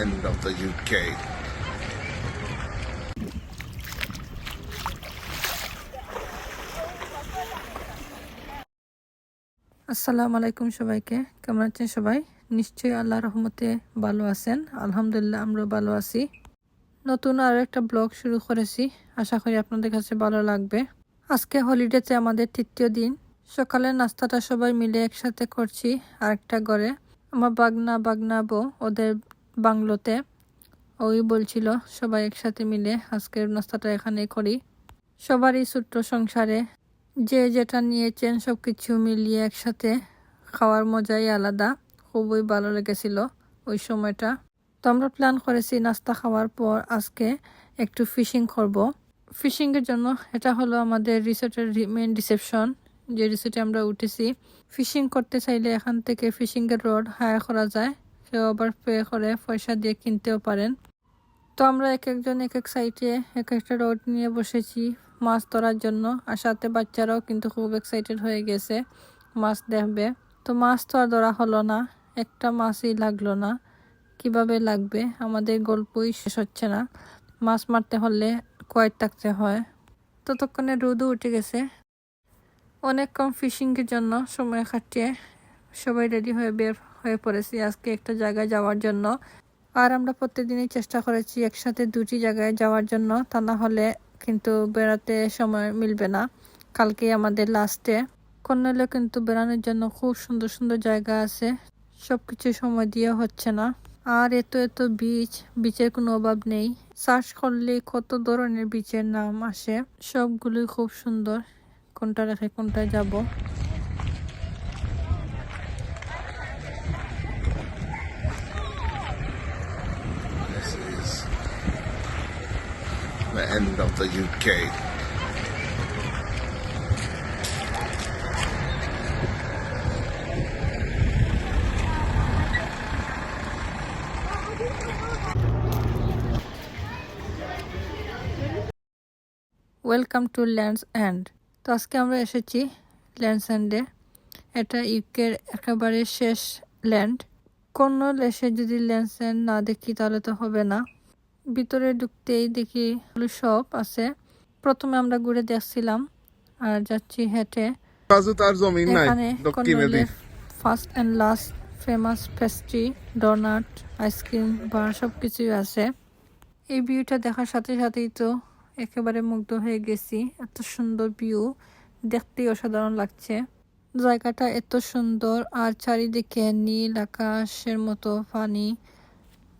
end of the UK. আসসালামু আলাইকুম সবাইকে। কেমন আছেন সবাই? নিশ্চয়ই আল্লাহ রহমতে ভালো আছেন। আলহামদুলিল্লাহ, আমরাও ভালো আছি। নতুন আরও একটা ব্লগ শুরু করেছি। আশা করি আপনাদের কাছে ভালো লাগবে। আজকে হলিডেতে আমাদের তৃতীয় দিন। সকালে নাস্তাটা সবাই মিলে একসাথে করছি আরেকটা ঘরে আমার বাগনা বাগনা বউ, ওদের বাংলোতে। ওই বলছিল, সবাই একসাথে মিলে আজকের নাস্তাটা এখানে করি। সবারই ছোট্ট সংসারে। যে যেটা নিয়েছেন সব কিছু মিলিয়ে একসাথে খাওয়ার মজাই আলাদা। খুবই ভালো লেগেছিল ওই সময়টা। তো আমরা প্ল্যান করেছি নাস্তা খাওয়ার পর আজকে একটু ফিশিং করব। ফিশিংয়ের জন্য এটা হলো আমাদের রিসোর্টের মেন রিসেপশন যে রিসোর্টে আমরা উঠেছি। ফিশিং করতে চাইলে এখান থেকে ফিশিংয়ের রড হায়ার করা যায়। কেউ আবার পে করে পয়সা দিয়ে কিনতেও পারেন। তো আমরা এক একজন এক এক সাইডে এক একটা রোড নিয়ে বসেছি মাছ ধরার জন্য আর সাথে বাচ্চারাও কিন্তু খুব এক্সাইটেড হয়ে গেছে মাছ দেখবে। তো মাছ তো আর ধরা হলো না, একটা মাছই লাগল না। কীভাবে লাগবে? আমাদের গল্পই শেষ হচ্ছে না। মাছ মারতে হলে কয়েক থাকতে হয়। ততক্ষণে রোদও উঠে গেছে। অনেক কম ফিশিংয়ের জন্য সময় কাটিয়ে সবাই রেডি হয়ে বের হয়ে পড়েছি আজকে একটা জায়গায় যাওয়ার জন্য। আর আমরা প্রত্যেকদিনই চেষ্টা করেছি একসাথে দুটি জায়গায় যাওয়ার জন্য। তা না হলে কিন্তু বেড়াতে সময় মিলবে না। কালকে আমাদের লাস্টে। কর্নেলে কিন্তু বেড়ানোর জন্য খুব সুন্দর সুন্দর জায়গা আছে। সব কিছু সময় দিয়ে হচ্ছে না। আর এত এত বিচ বিচের কোনো অভাব নেই। সার্চ করলে কত ধরনের বিচের নাম আসে। সবগুলোই খুব সুন্দর। কোনটা রেখে কোনটায় যাব? End of the UK. Welcome to Land's End তো আজকে আমরা এসেছি ল্যান্ডস অ্যান্ডে এটা ইউকের একেবারে শেষ ল্যান্ড কোনো এসে যদি ল্যান্ডস অ্যান্ড না দেখি তাহলে তো হবে না। ভিতরে ঢুকতেই দেখি শপ আছে। প্রথমে আমরা ঘুরে দেখছিলাম আর যাচ্ছি হেঁটে। এখানে first and last famous pastry donut ice cream bar সব কিছুই আছে। এই ভিউটা দেখার সাথে সাথেই তো একেবারে মুগ্ধ হয়ে গেছি। এত সুন্দর ভিউ দেখতেই অসাধারণ লাগছে। জায়গাটা এত সুন্দর আর চারিদিকে নীল আকাশের মতো পানি।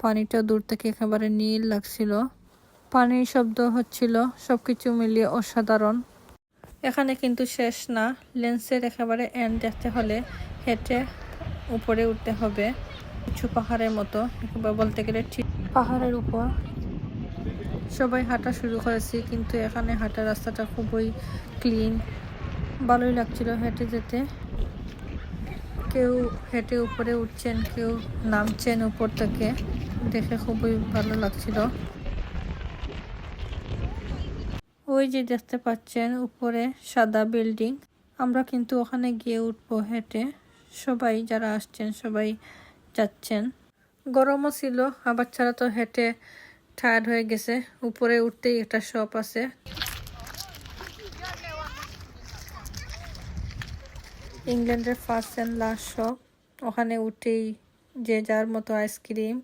পানিটা দূর থেকে একেবারে নীল লাগছিল। পানির শব্দ হচ্ছিল, সবকিছু মিলিয়ে অসাধারণ। এখানে কিন্তু শেষ না, লেন্সের একেবারে এন্ড দেখতে হলে হেঁটে উপরে উঠতে হবে। কিছু পাহাড়ের মতো, একেবারে বলতে গেলে ঠিক পাহাড়ের উপর। সবাই হাঁটা শুরু করেছি, কিন্তু এখানে হাঁটার রাস্তাটা খুবই ক্লিন ভালোই লাগছিল হেঁটে যেতে। কেউ হেঁটে উপরে উঠছেন, কেউ নামছেন উপর থেকে। দেখে খুবই ভালো লাগছিল। ওই যে দেখতে পাচ্ছেন উপরে সাদা বিল্ডিং। আমরা কিন্তু ওখানে গিয়ে উঠবো হেঁটে। সবাই যারা আসছেন, সবাই যাচ্ছেন। গরমও ছিল, আবার ছাড়া তো হেঁটে টায়ার্ড হয়ে গেছে। উপরে উঠতেই একটা শপ আছে। ইংল্যান্ডের ফার্স্ট অ্যান্ড লাস্ট শপ ওখানে উঠেই যে যার মতো আইসক্রিম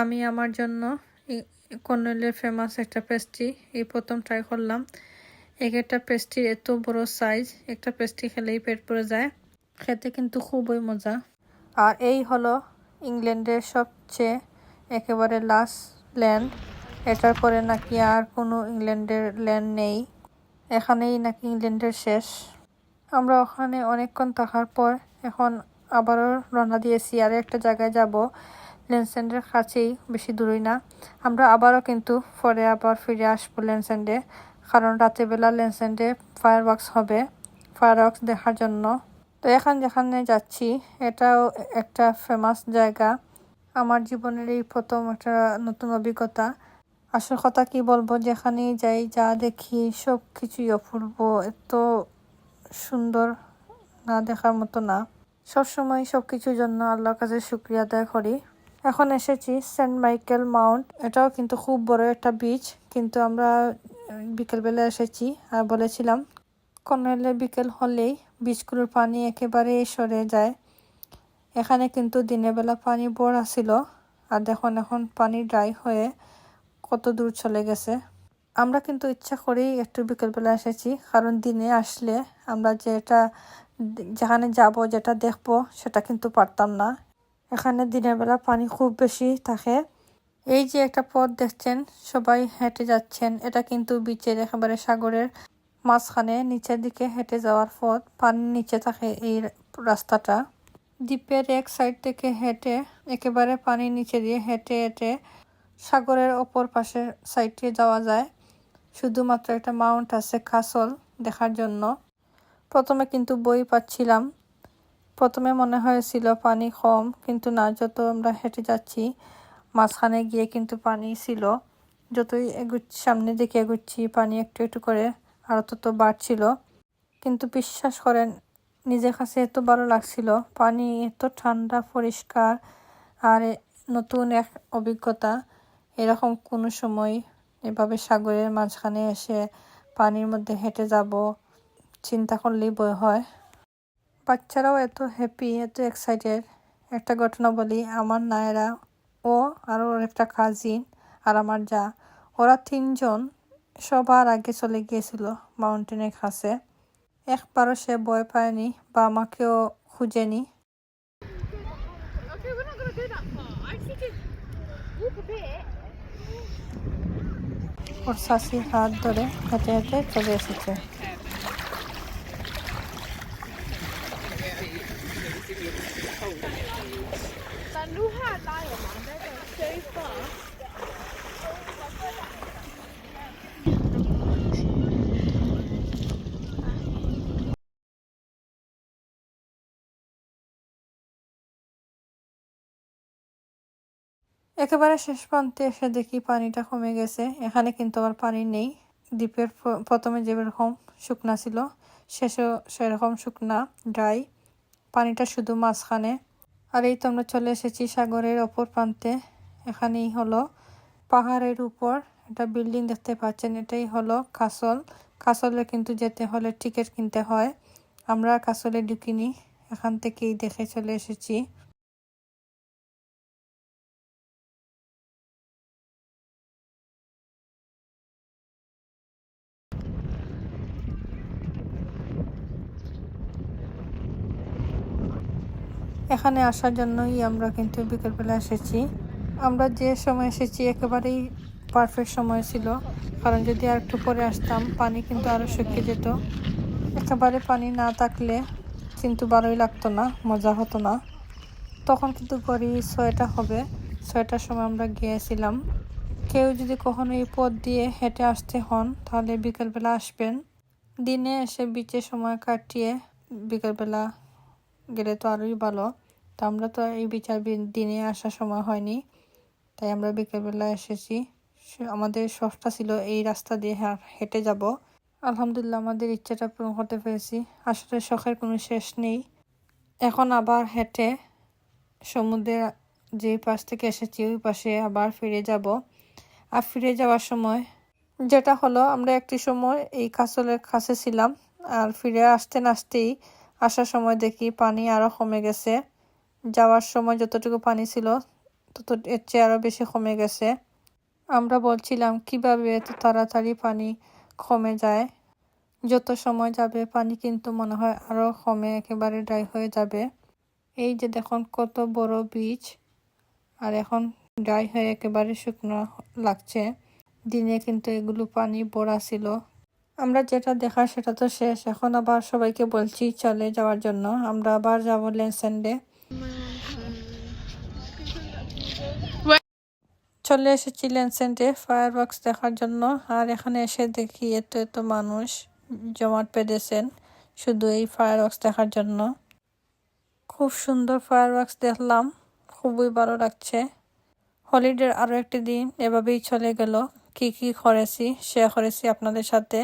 আমি আমার জন্য কর্নেলের ফেমাস একটা পেস্ট্রি এই প্রথম ট্রাই করলাম। এক একটা পেস্ট্রির এত বড় সাইজ একটা পেস্ট্রি খেলেই পেট পড়ে যায়। খেতে কিন্তু খুবই মজা। আর এই হলো ইংল্যান্ডের সবচেয়ে একেবারে লাস্ট ল্যান্ড এটার পরে নাকি আর কোনো ইংল্যান্ডের ল্যান্ড নেই। এখানেই নাকি ইংল্যান্ডের শেষ। আমরা ওখানে অনেকক্ষণ থাকার পর এখন আবারও রওনা দিয়েছি। আর একটা জায়গায় যাব। লেন্সেন্ডের কাছেই বেশি দূরই না। আমরা আবারও কিন্তু পরে আবার ফিরে আসব লেন্সেন্ডে কারণ রাতেরবেলা লেন্সেন্ডে ফায়ার ওয়ার্কস হবে ফায়ার ওয়ার্কস দেখার জন্য। তো এখন যেখানে যাচ্ছি, এটাও একটা ফেমাস জায়গা। আমার জীবনের এই প্রথম একটা নতুন অভিজ্ঞতা। আসল কথা কি বলব, যেখানেই যাই, যা দেখি, সব কিছুই অপূর্ব। এত সুন্দর না দেখার মতো না। সবসময় সব কিছুর জন্য আল্লাহর কাছে শুক্রিয়া আদায় করি। এখন এসেছি সেন্ট মাইকেল মাউন্ট। এটাও কিন্তু খুব বড় একটা বিচ কিন্তু আমরা বিকেলবেলা এসেছি আর বলেছিলাম, কর্নেলে বিকেল হলেই বিচগুলোর পানি একেবারে সরে যায়। এখানে কিন্তু দিনের বেলা পানি বড়া ছিল আর দেখুন এখন পানি ড্রাই হয়ে কত দূর চলে গেছে। আমরা কিন্তু ইচ্ছা করেই একটু বিকেলবেলা এসেছি, কারণ দিনে আসলে আমরা যেটা, যেখানে যাব, যেটা দেখব, সেটা কিন্তু পারতাম না। এখানে দিনের বেলা পানি খুব বেশি থাকে। এই যে একটা পথ দেখছেন, সবাই হেঁটে যাচ্ছেন। এটা কিন্তু বিচের একেবারে সাগরের মাঝখানে, নিচের দিকে হেঁটে যাওয়ার পথ। পানির নিচে থাকে এই রাস্তাটা। দ্বীপের এক সাইড থেকে হেঁটে একেবারে পানির নিচে দিয়ে হেঁটে হেঁটে সাগরের ওপর পাশের সাইডে যাওয়া যায়। শুধুমাত্র একটা মাউন্ট আছে কাসল দেখার জন্য। প্রথমে কিন্তু বই পাচ্ছিলাম। প্রথমে মনে হয়েছিল পানি কম, কিন্তু না, যত আমরা হেঁটে যাচ্ছি, মাঝখানে গিয়ে কিন্তু পানি ছিল। যতই এগুচ্ছি সামনের দিকে এগুচ্ছি, পানি একটু একটু করে আরও তত বাড়ছিল। কিন্তু বিশ্বাস করেন, নিজের কাছে এত ভালো লাগছিল, পানি এত ঠান্ডা, পরিষ্কার, আর নতুন এক অভিজ্ঞতা। এরকম কোনো সময় এভাবে সাগরের মাঝখানে এসে পানির মধ্যে হেঁটে যাব, চিন্তা করলেই বই হয়। বাচ্চারাও এত হ্যাপি এত এক্সাইটেড একটা ঘটনা বলি, আমার নায়রা ও আর ওর একটা কাজিন আর আমার যা, ওরা তিনজন সবার আগে চলে গিয়েছিল মাউন্টেনের কাছে। একবারও সে ভয় পায়নি বা আমাকেও খুঁজেনি. ওর শাশির হাত ধরে হেঁটে হেঁটে চলে এসেছে। একেবারে শেষ প্রান্তে এসে দেখি পানিটা কমে গেছে। এখানে কিন্তু আবার পানি নেই। দ্বীপের প্র- প্রথমে যেরকম শুকনা ছিল শেষেও সেরকম শুকনা ড্রাই পানিটা শুধু মাঝখানে। আর এই তো আমরা চলে এসেছি সাগরের অপর প্রান্তে। এখানেই হলো পাহাড়ের উপর। একটা বিল্ডিং দেখতে পাচ্ছেন। এটাই হলো কাসল। কাসলে কিন্তু যেতে হলে টিকিট কিনতে হয়। আমরা কাসলে ঢুকিনি। এখান থেকেই দেখে চলে এসেছি। এখানে আসার জন্যই আমরা কিন্তু বিকেলবেলা এসেছি। আমরা যে সময় এসেছি একেবারেই পারফেক্ট সময় ছিল। কারণ যদি আর একটু পরে আসতাম, পানি কিন্তু আরও শুকিয়ে যেত। একেবারে পানি না থাকলে কিন্তু ভালোই লাগতো না, মজা হতো না। তখন কিন্তু গড়ি ছয়টা হবে। ছয়টার সময় আমরা গিয়েছিলাম। কেউ যদি কখনো এই পথ দিয়ে হেঁটে আসতে হন, তাহলে বিকেলবেলা আসবেন। দিনে এসে বিচে সময় কাটিয়ে বিকেলবেলা গেলে তো আরোই ভালো। তো আমরা তো এই বিচার দিনে আসার সময় হয়নি, তাই আমরা বিকেলবেলা এসেছি। আমাদের শখটা ছিল এই রাস্তা দিয়ে হেঁটে যাব। আলহামদুলিল্লাহ আমাদের ইচ্ছাটা পূরণ করতে পেরেছি। আসলে শখের কোনো শেষ নেই। এখন আবার হেঁটে সমুদ্রের যে পাশ থেকে এসেছি, ওই পাশে আবার ফিরে যাব। আর ফিরে যাওয়ার সময় যেটা হলো, আমরা একটি সময় এই কাসলের কাছে ছিলাম। আর ফিরে আসতে আসতেই আসার সময় দেখি পানি আরও কমে গেছে। যাওয়ার সময় যতটুকু পানি ছিল, তত এর চেয়ে আরও বেশি কমে গেছে। আমরা বলছিলাম, কীভাবে এত তাড়াতাড়ি পানি কমে যায়? যত সময় যাবে, পানি কিন্তু মনে হয় আরও কমে একেবারে ড্রাই হয়ে যাবে। এই যে দেখুন, কত বড় বীজ আর এখন ড্রাই হয়ে একেবারে শুকনো লাগছে। দিনে কিন্তু এগুলো পানি ভরা ছিল। আমরা যেটা দেখা সেটা তো শেষ। এখন আবার সবাইকে বলছি, চলে যাওয়ার জন্য। আমরা আবার যাব লেন্সেন্ডে। চলে এসেছি লেন্সেন্ডে ফায়ার ওয়ার্কস দেখার জন্য। আর এখানে এসে দেখি এত এত মানুষ, জমাট পেতেছেন শুধু এই ফায়ার ওয়ার্কস দেখার জন্য। খুব সুন্দর ফায়ার ওয়ার্কস দেখলাম, খুবই ভালো লাগছে। হলিডের আরও একটি দিন, এভাবেই চলে গেল। কি কি করেছি শেয়ার করেছি আপনাদের সাথে।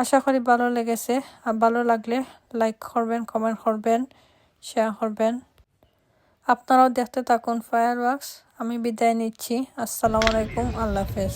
আশা করি ভালো লেগেছে। আর ভালো লাগলে লাইক করবেন কমেন্ট করবেন শেয়ার করবেন। আপনারাও দেখতে থাকুন ফায়ার ওয়ার্কস আমি বিদায় নিচ্ছি। আসসালামু আলাইকুম। আল্লাহ হাফেজ।